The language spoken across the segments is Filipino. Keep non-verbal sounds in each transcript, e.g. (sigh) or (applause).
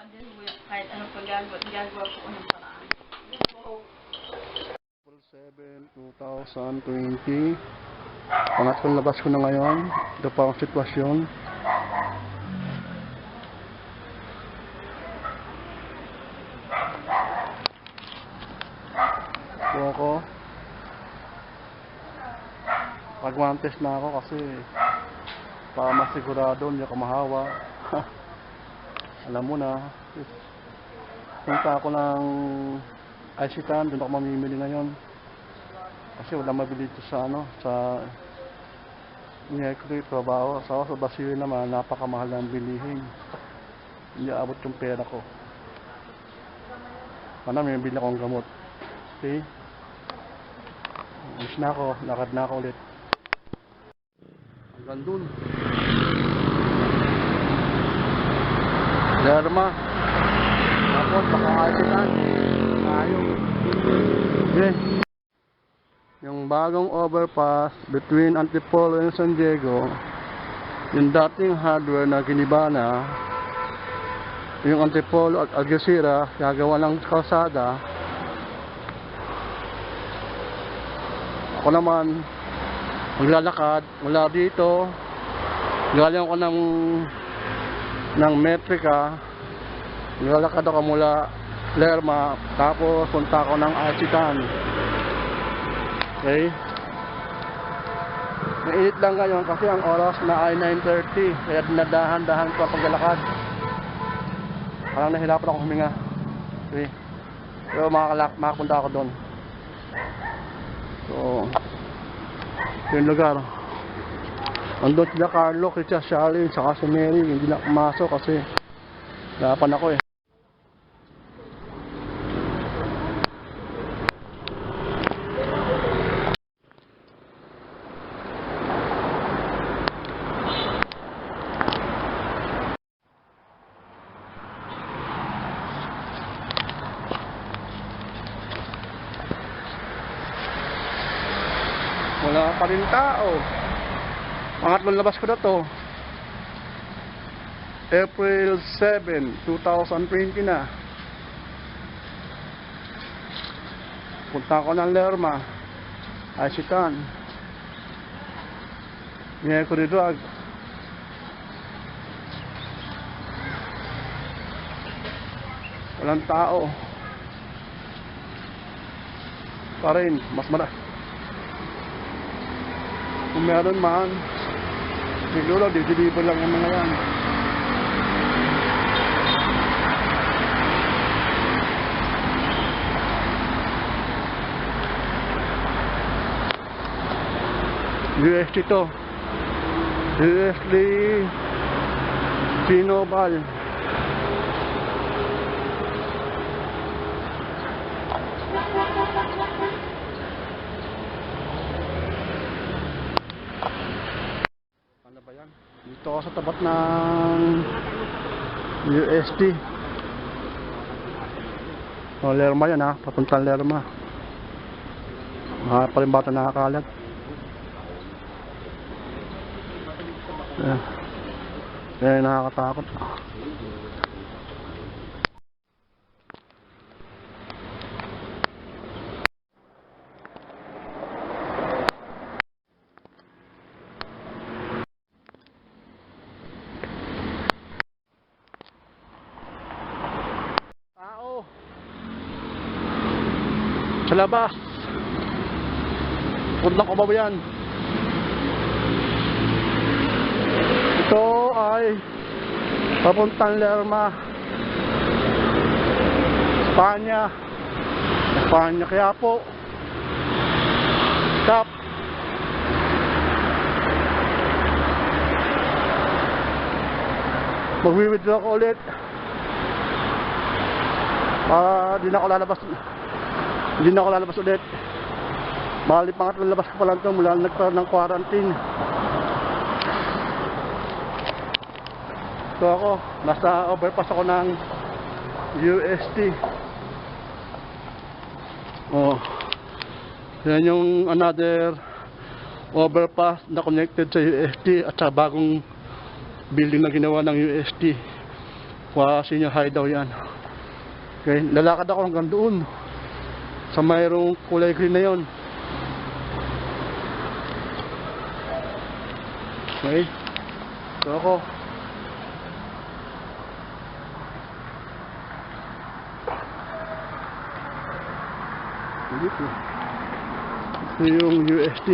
pa din. Kahit anong paggagawa, gagawa ko ng paraan. April 7, 2020. Pangatlong labas ko na ngayon. Ito pa ang sitwasyon. Ito ako. Pagwantes na ako kasi para masigurado hindi ako mahawa. (laughs) Alam mo na. Punta ako ng Aisitan, doon ako mamimili ngayon. Kasi wala mabili dito sa ano, sa Mercury, trabaho. Sa sa Basilio naman, napakamahal ng bilihin. Hindi abot yung pera ko. Sana may bili akong gamot. Okay? Alis na ako, lakad na ako ulit. Hanggang dun. Lerma. Tapos, baka Aisitan. Tayo. Okay. Yung bagong overpass between Antipolo and San Diego, yung dating hardware na ginibana, yung Antipolo at Algeciras, gagawa ng kalsada. Ako naman, maglalakad mula dito, galing ako ng ng Metrica, maglalakad ako mula Lerma, tapos punta ako ng Architan. Okay? Mainit lang ngayon kasi ang oras na ay 9.30 kaya dinadahan-dahan ko paglalakad. Parang nahirapan ako huminga. Okay? Pero makakalak, makapunta ako doon. So, yung lugar. Andun sila Carlo, kasi Charlie, saka si Mary, hindi na pumasok kasi hirapan ako eh. Wala pa rin tao. Pangatlong labas ko na to. April 7, 2020 na. Punta ko ng Lerma. Asitan. Rin drug. Walang tao. Pa rin, mas marami. Kung meron man, siguro dideliver lang yung mga yan. USD to. USD Pinobal. Ano ba yan? Dito ako sa tapat ng USD. O, Lerma yan ha. Papuntang Lerma. Mga pa rin bata nakakalat. Yan. Yan, nakakatakot. Tao. Sa labas. Punta ko ba yan? Ito ay papuntang Lerma. Espanya. Espanya kaya po. Stop. Magwi-withdraw ko ulit. Ah, di na ako lalabas. Hindi na ako lalabas ulit. Bali pangatlong labas ko pa lang ito mula nagkaroon ng quarantine. So ako, nasa overpass ako ng UST. Oh. Yan yung another overpass na connected sa UST at sa bagong building na ginawa ng UST. Kwa senior high daw yan. Okay, lalakad ako hanggang doon. Sa mayroong kulay green na yon. Okay. So ako. Dito. Ito yung UST.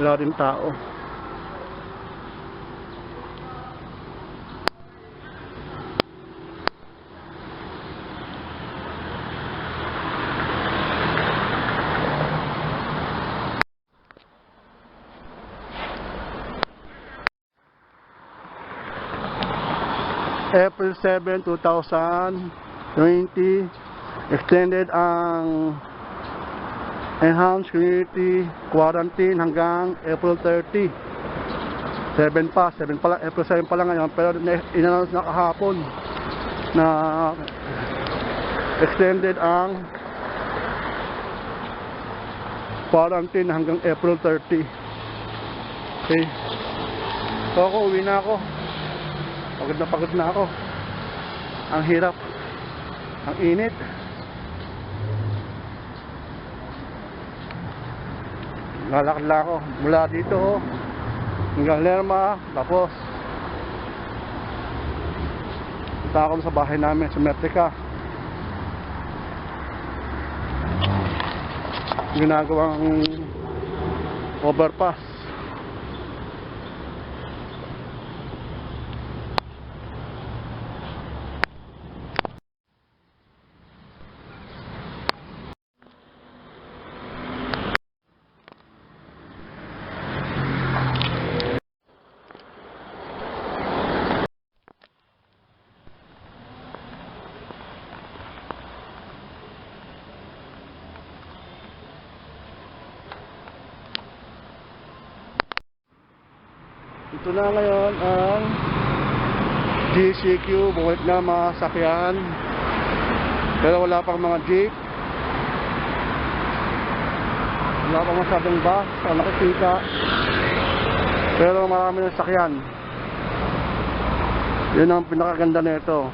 Wala rin tao. April 7, 2020 extended ang enhanced community quarantine hanggang April 30 7 pa, 7 pa lang, April 7 pa lang ngayon pero na- in-announce na kahapon na extended ang quarantine hanggang April 30 okay. So ako, uwi na ako Pagod na pagod na ako. Ang hirap. Ang init. Lalakad lang ako mula dito oh, hanggang Lerma tapos punta ako sa bahay namin sa Metrica ginagawang overpass Ito na ngayon ang GCQ, bumalik na mga sakyan. Pero wala pang mga jeep. Wala pang masyadong bus, ang nakikita. Pero marami ng sakyan. Yun ang pinakaganda nito.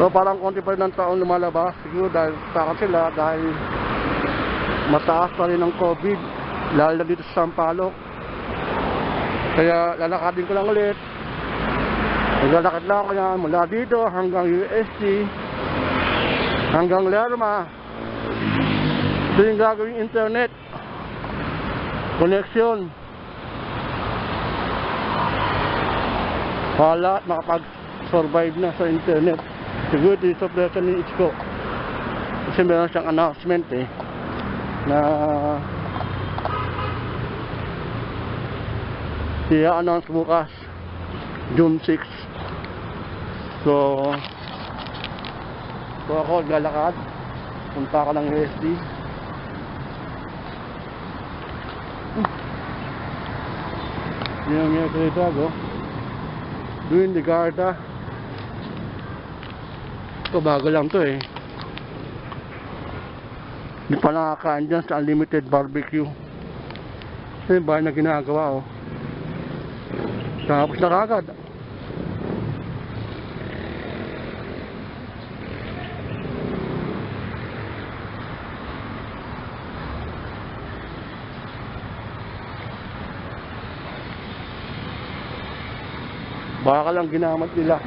So parang konti pa rin ng taon lumalabas. Siguro dahil takot sila dahil mataas pa rin ang COVID. Lalo dito sa Sampaloc. Kaya lalakadin ko lang ulit. Naglalakad lang ako yan mula dito hanggang UST, hanggang Lerma. Ito yung gagawing internet. Connection. Wala, makapag-survive na sa internet. Siguro ito yung sorpresa ni Ichiko. Kasi meron siyang announcement eh. Na i-announce bukas. June 6 so so ako lalakad. Punta ka ng USD yung yung krita go. Doing the garda. Ito bago lang to eh. Hindi pa nakakain dyan sa unlimited barbecue. Ito yung bahay na ginagawa oh tapos na kagad. Baka lang ginamit nila.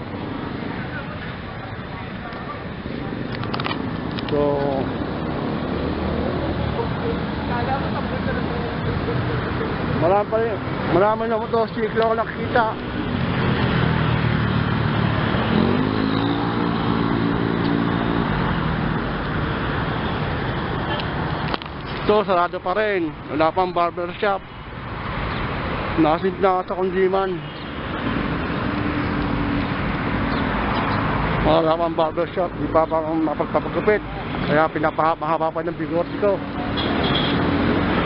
So, marami pa rin. Marami na motosiklo ako nakikita. So, sarado pa rin. Wala pang barber shop. Nasid na sa kundiman. Wala pang barber shop. Di pa pa akong mapagpapagupit. Kaya pinapahaba pa ng bigorti ko.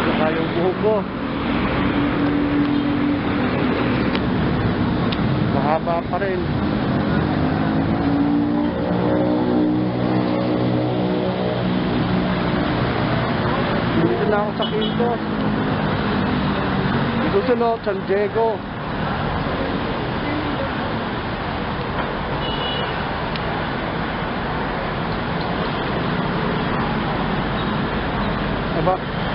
Saka yung buhok ko. mahaba pa rin. Dito na ako sa Quintos. Dito na San Diego. Aba,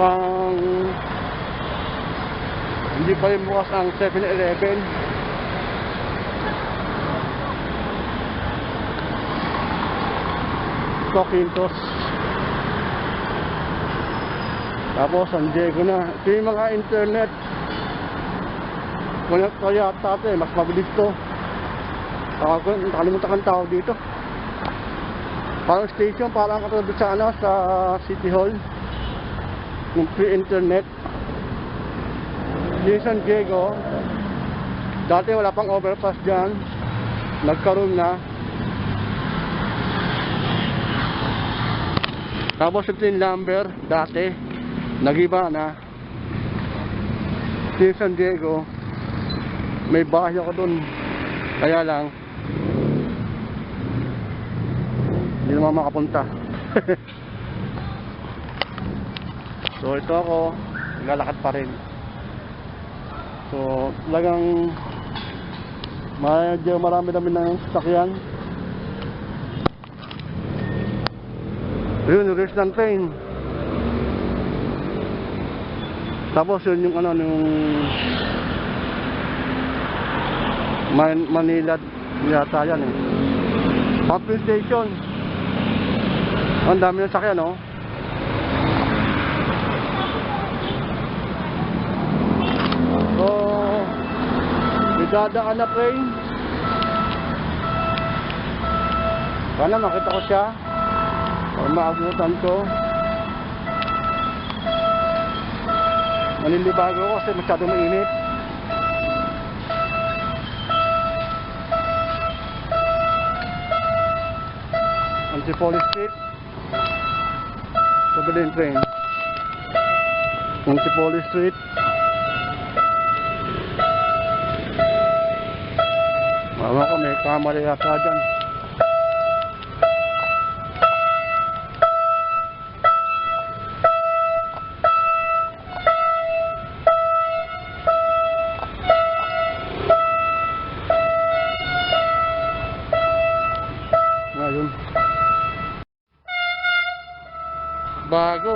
Mukhang hindi pa rin bukas ang 7-Eleven. Ito, Quintos. Tapos, San Diego na. Ito yung mga internet. Kaya, kaya tate, mas mabilis to. Ko, nakalimutan kang tawag dito. Parang station, parang katulad sa ano, sa City Hall. Yung free internet. Di San Diego, dati wala pang overpass dyan. Nagkaroon na. Tapos yung number, dati, nagiba na. Di San Diego, may bahay ako dun. Kaya lang, hindi naman makapunta. (laughs) so ito ako, naglalakad pa rin. So, talagang medyo marami-dami ng sasakyan. Yun, rest ng train. Tapos yun yung ano, yung Man Manila yata yan eh. Pumping station. Ang dami ng sakyan, no? So, may dadaan na train. Sana makita ko siya. Para maabutan ko. Manilibago ko kasi masyado mainit. Antipolo Street. Sabi din train. Antipolo Street. Mama ko may kamera yata dyan. Ayun. Bago.